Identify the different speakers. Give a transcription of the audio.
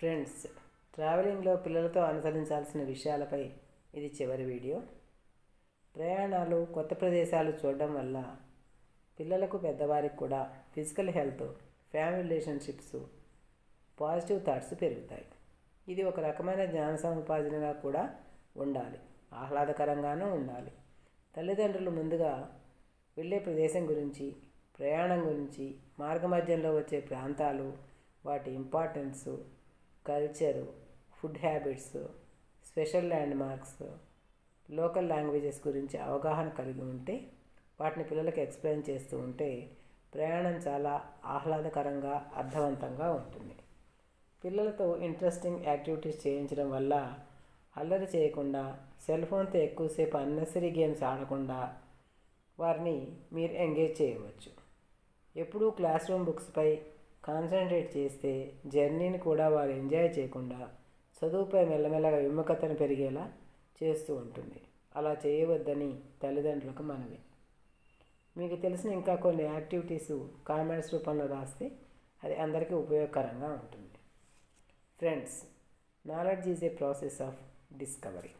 Speaker 1: Friends ట్రావెలింగ్లో పిల్లలతో అనుసరించాల్సిన విషయాలపై ఇది చివరి వీడియో. ప్రయాణాలు కొత్త ప్రదేశాలు చూడడం వల్ల పిల్లలకు పెద్దవారికి కూడా physical health family relationships positive thoughts పెరుగుతాయి. ఇది ఒక రకమైన జ్ఞాన సముపార్జనగా కూడా ఉండాలి. ఆహ్లాదకరంగానూ ఉండాలి. తల్లిదండ్రులు ముందుగా వెళ్ళే ప్రదేశం గురించి ప్రయాణం గురించి మార్గమధ్యంలో వచ్చే ప్రాంతాలు వాటి importance culture food habits special landmarks local languages గురించి అవగాహన కలిగి ఉంటే వాటిని పిల్లలకు ఎక్స్ప్లెయిన్ చేస్తూ ఉంటే ప్రయాణం చాలా ఆహ్లాదకరంగా అర్థవంతంగా ఉంటుంది. పిల్లలతో ఇంట్రెస్టింగ్ యాక్టివిటీస్ చేయించడం వల్ల అల్లరి చేయకుండా సెల్ ఫోన్తో ఎక్కువసేపు అన్నెసరీ గేమ్స్ ఆడకుండా వారిని మీరు ఎంగేజ్ చేయవచ్చు. ఎప్పుడూ క్లాస్ రూమ్ బుక్స్పై కాన్సన్ట్రేట్ చేస్తే జర్నీని కూడా వారు ఎంజాయ్ చేయకుండా చదువుపై మెల్లమెల్లగా విముఖతను పెరిగేలా చేస్తూ ఉంటుంది. అలా చేయవద్దని తల్లిదండ్రులకు మనవి. మీకు తెలిసిన ఇంకా కొన్ని యాక్టివిటీస్ కామెంట్స్ రూపంలో రాస్తే అది అందరికీ ఉపయోగకరంగా ఉంటుంది. Friends knowledge is a process of discovery.